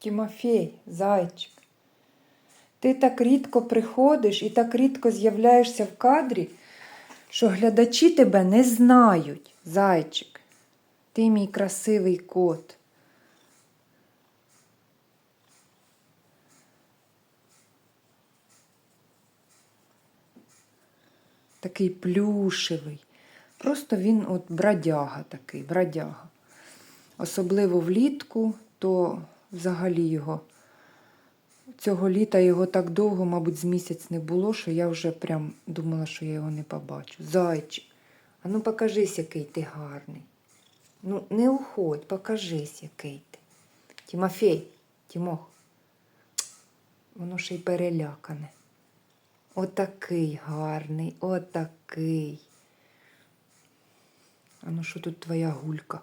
Тімофій, зайчик. Ти так рідко приходиш і так рідко з'являєшся в кадрі, що глядачі тебе не знають, зайчик. Ти мій красивий кот. Такий плюшевий. Просто він от бродяга такий, бродяга. Особливо влітку, то взагалі його. Цього літа його так довго, мабуть, з місяць не було, що я вже прям думала, що я його не побачу. Зайчик, а ну покажись, який ти гарний. Ну, не уходь, покажись, який ти. Тімофій, Тімох. Воно ще й перелякане. Отакий гарний, отакий. А ну що тут твоя гулька?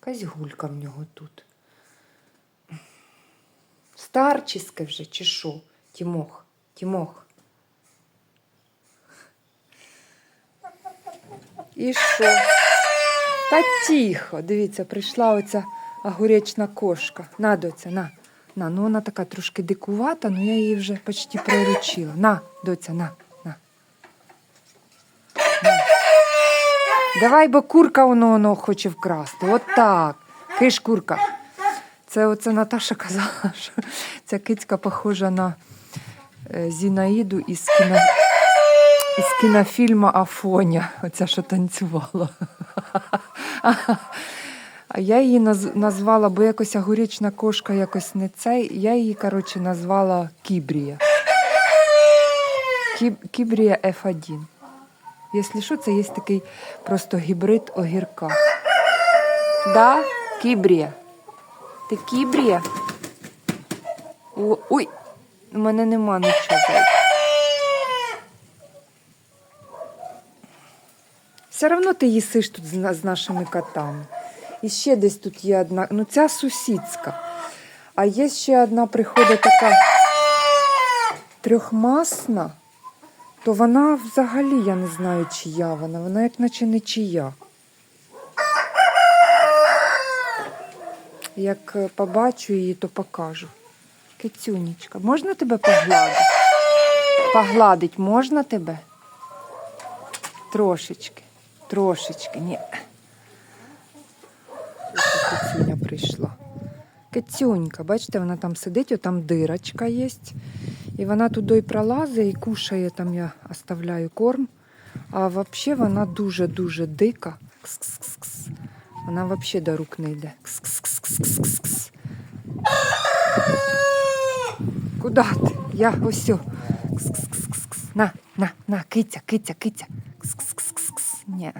Якась гулька в нього тут. Старчиське вже, чи що? Тімох, Тімох. І що? Та тихо, дивіться, прийшла оця огуречна кошка. На, доця, на. На, ну вона така трошки дикувата, але я її вже почти приручила. На, доця, на, на. на. Давай, бо курка воно, воно хоче вкрасти. От так. Киш курка. Це оце Наташа казала, що ця кицька похожа на е, Зінаїду із, кіно... із кінофільму Афоня, оця, що танцювала. А я її назвала, бо якось огуречна кошка якось не цей. Я її, коротше, назвала Кібрія. Кіб... Кібрія F1. Якщо що, це є такий просто гібрид огірка. Да, Кібрія. Ти кібрія? О, ой, у мене нема нічого. Все одно ти їсиш тут з нашими котами. І ще десь тут є одна. Ну, ця сусідська. А є ще одна приходить така трьохмасна, то вона взагалі, я не знаю, чия вона. Вона як наче не чия. Як е, побачу її, то покажу. Кицюнечка, можна тебе погладити? Погладить можна тебе? Трошечки, трошечки, ні. Кицюня прийшла. Кицюнька, бачите, вона там сидить, отам дирочка є. І вона туди пролазить і кушає, там я оставляю корм. А взагалі вона дуже-дуже дика. Кс-кс-кс-кс. Вона взагалі до рук не йде. Кс-кс-кс-кс-кс-кс. Ти? Я ось. На, на, на, киця, киця, киця. Ні.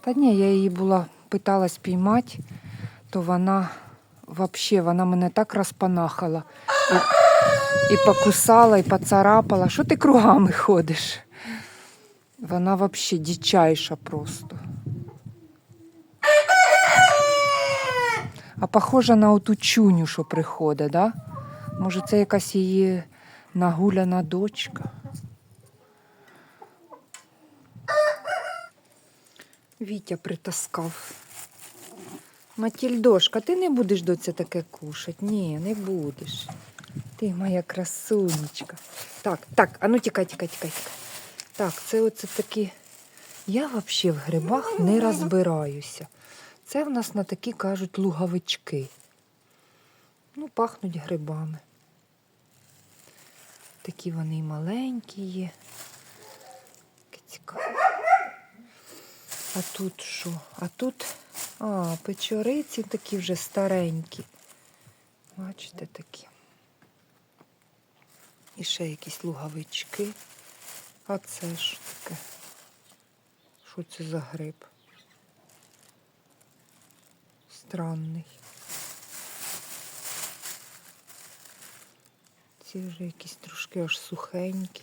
Та ні, я її була, питалась піймати, то вона взагалі, вона мене так розпанахала. І, і покусала, і поцарапала. Що ти кругами ходиш? Вона взагалі дичайша просто. А похожа на оту чуню, що приходить, да? Може, це якась її нагуляна дочка. Вітя притаскав. Матільдошка, ти не будеш доця таке кушати? Ні, не будеш. Ти моя красунечка. Так, так, а ну тікай, тікай, тікай. Так, це оце такі. Я взагалі в грибах не розбираюся. Це в нас на такі кажуть луговички. Ну, пахнуть грибами. Такі вони і маленькі є. Таке цікаве. А тут що? А тут а, печориці такі вже старенькі. Бачите такі. І ще якісь луговички. А це ж таке. Що це за гриб? Странний. Ці вже якісь трошки аж сухенькі.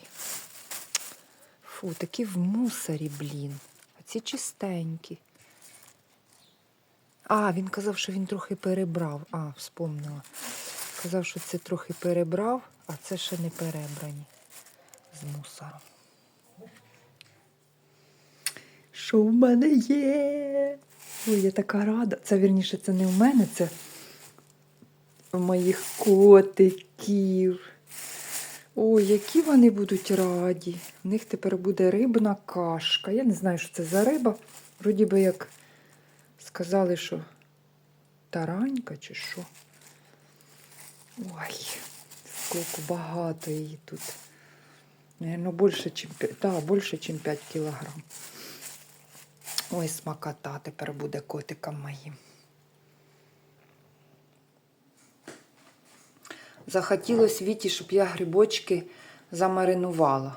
Фу, такі в мусорі, блін. А ці чистенькі. А, він казав, що він трохи перебрав. А, вспомнила. Казав, що це трохи перебрав, а це ще не перебрані з мусором. Що в мене є? Ой, я така рада. Це вірніше, це не в мене, це в моїх котиків. Ой, які вони будуть раді. У них тепер буде рибна кашка. Я не знаю, що це за риба. Вроді би як сказали, що таранька чи що. Ой, скільки багато її тут. Наверно, більше, чим 5 кілограм. Ой, смакота тепер буде котикам моїм. Захотілося Віті, щоб я грибочки замаринувала.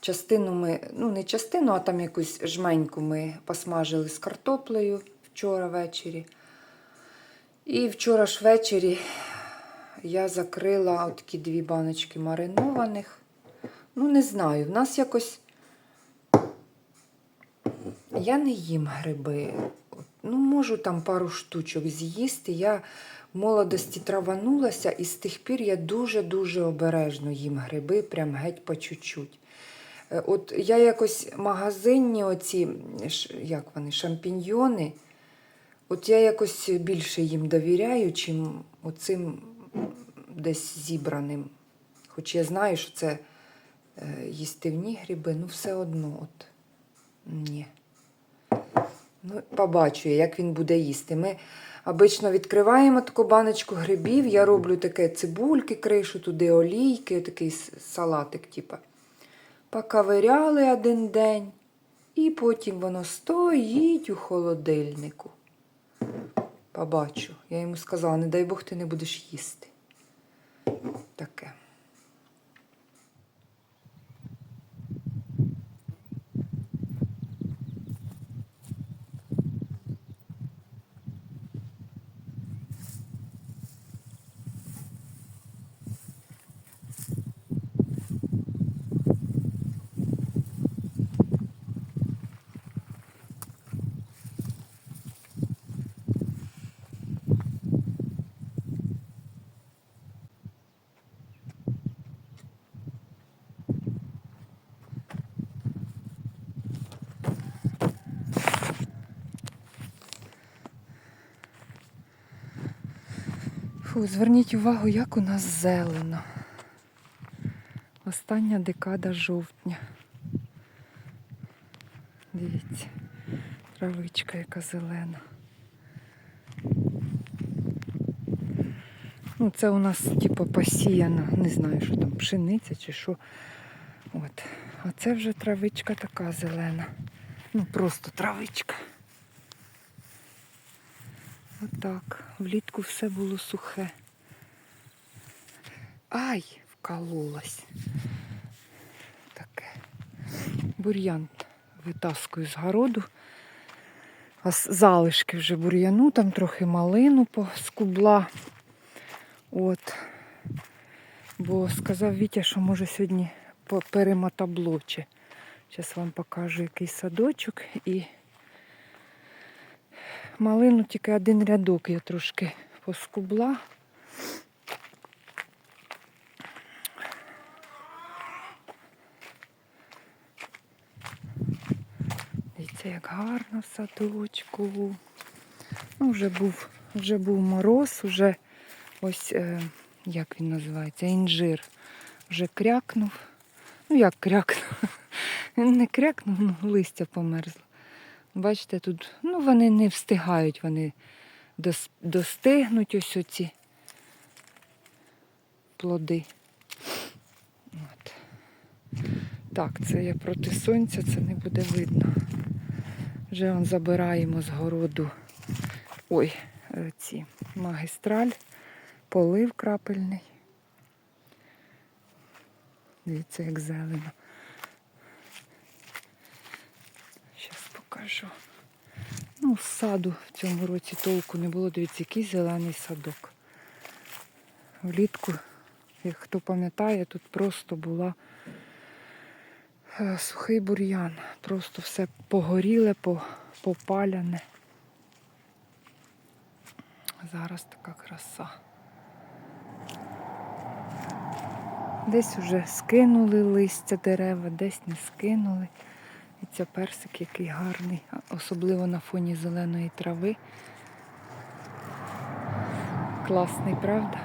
Частину ми, ну не частину, а там якусь жменьку ми посмажили з картоплею вчора ввечері. І вчора ж ввечері я закрила такі дві баночки маринованих. Ну, не знаю, в нас якось. Я не їм гриби. Ну, можу там пару штучок з'їсти. Я в молодості траванулася, і з тих пір я дуже-дуже обережно їм гриби, прям геть по чуть-чуть. Е, От я якось магазинні оці, як вони, шампіньйони, от я якось більше їм довіряю, чим оцим десь зібраним. Хоч я знаю, що це е, їстивні гриби, ну все одно от ні. Ну, побачу як він буде їсти. Ми обично відкриваємо таку баночку грибів. Я роблю таке цибульки, кришу туди олійки, такий салатик, типа. Поковиряли один день, і потім воно стоїть у холодильнику. Побачу. Я йому сказала, не дай Бог ти не будеш їсти. Таке. Фу, зверніть увагу, як у нас зелено. Остання декада жовтня. Дивіться, травичка яка зелена. Ну, це у нас типу посіяна, не знаю, що там, пшениця чи що. От. А це вже травичка така зелена. Ну, просто травичка. Отак. Влітку все було сухе. Ай, вкололась. Таке. Бур'ян витаскую з городу. А залишки вже бур'яну, там трохи малину поскубла. От. Бо сказав Вітя, що може сьогодні перемотаблоче. Зараз вам покажу який садочок і малину тільки один рядок я трошки поскубла. Дивіться, як гарно в садочку. Ну, вже був, вже був мороз, вже ось, е, як він називається, інжир. Вже крякнув. Ну, як крякнув? Він не крякнув, ну, листя померзло. Бачите, тут ну, вони не встигають, вони дос- достигнуть ось оці плоди. От. Так, це я проти сонця, це не буде видно. Вже он забираємо з городу ой, е, ці магістраль, полив крапельний. Дивіться, як зелено. Зараз покажу. Ну, саду в цьому році толку не було. Дивіться, який зелений садок. Влітку, як хто пам'ятає, тут просто була е, сухий бур'ян. Просто все погоріле, попаляне. Зараз така краса. Десь уже скинули листя дерева, десь не скинули. І це персик який гарний, особливо на фоні зеленої трави. Класний, правда?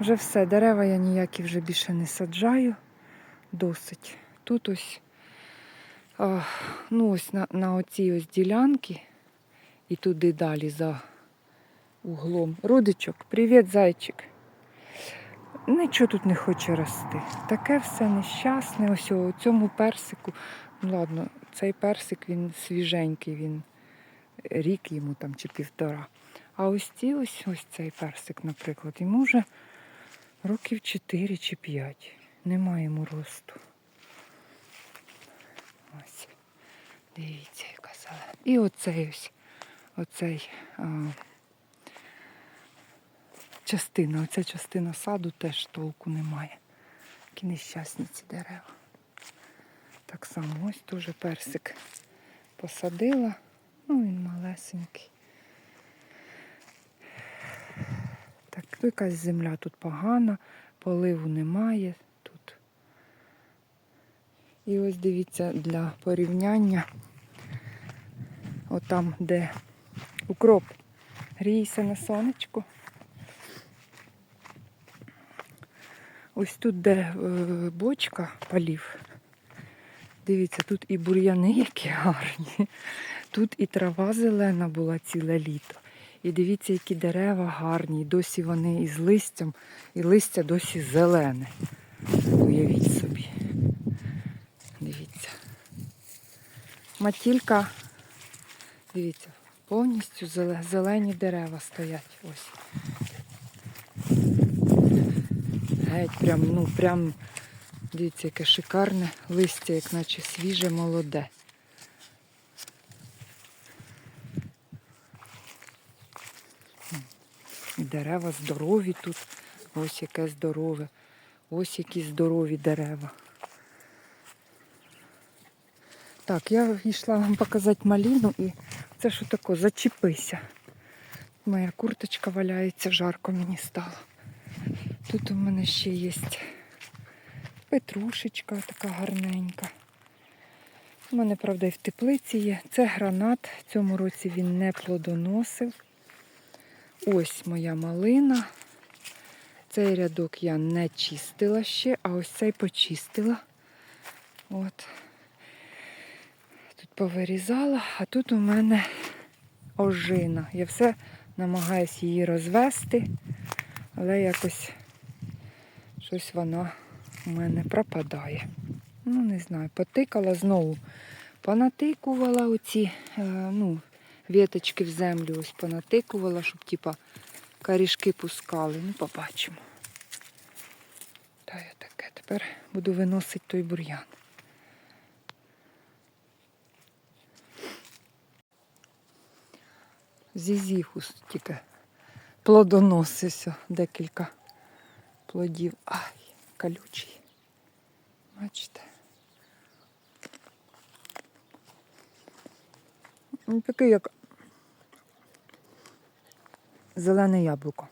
Вже все, дерева я ніякі вже більше не саджаю. Досить. Тут ось, ну ось на, на оцій ось ділянці і туди далі за углом. Родичок, привіт, зайчик. Нічого тут не хоче рости. Таке все нещасне. Ось у цьому персику. Ладно, цей персик він свіженький, він рік йому там чи півтора. А ось ці ось, ось цей персик, наприклад, йому вже років 4 чи 5. Немає йому росту. Ось. Дивіться, яка зелена. І оцей ось, оцей а, частина, оця частина саду теж толку немає. Які нещасні ці дерева. Так само ось теж персик посадила. Ну, він малесенький. Так, якась земля тут погана, поливу немає тут. І ось дивіться для порівняння, отам, де укроп гріється на сонечку. Ось тут, де е, бочка полів. Дивіться, тут і бур'яни які гарні. Тут і трава зелена була ціле літо. І дивіться, які дерева гарні. І досі вони із листям, і листя досі зелене. Уявіть собі. Дивіться. Матілька, дивіться, повністю зелені дерева стоять. Ось. Геть, прям, ну, прям, дивіться, яке шикарне листя, як наче свіже, молоде. Дерева здорові тут. Ось яке здорове. Ось які здорові дерева. Так, я йшла вам показати маліну і це що таке, зачепися. Моя курточка валяється, жарко мені стало. Тут у мене ще є петрушечка така гарненька. У мене, правда, і в теплиці є. Це гранат. В цьому році він не плодоносив. Ось моя малина. Цей рядок я не чистила ще, а ось цей почистила. От. Тут повирізала, а тут у мене ожина. Я все намагаюся її розвести, але якось щось вона у мене пропадає. Ну, не знаю, потикала знову. Понатикувала оці, е, ну, віточки в землю ось понатикувала, щоб типа корішки пускали. Ну, побачимо. Та я таке. Тепер буду виносити той бур'ян. Зізіхус тільки плодоносився декілька плодів. Ай, колючий. Бачите? Такий, як зелене яблуко.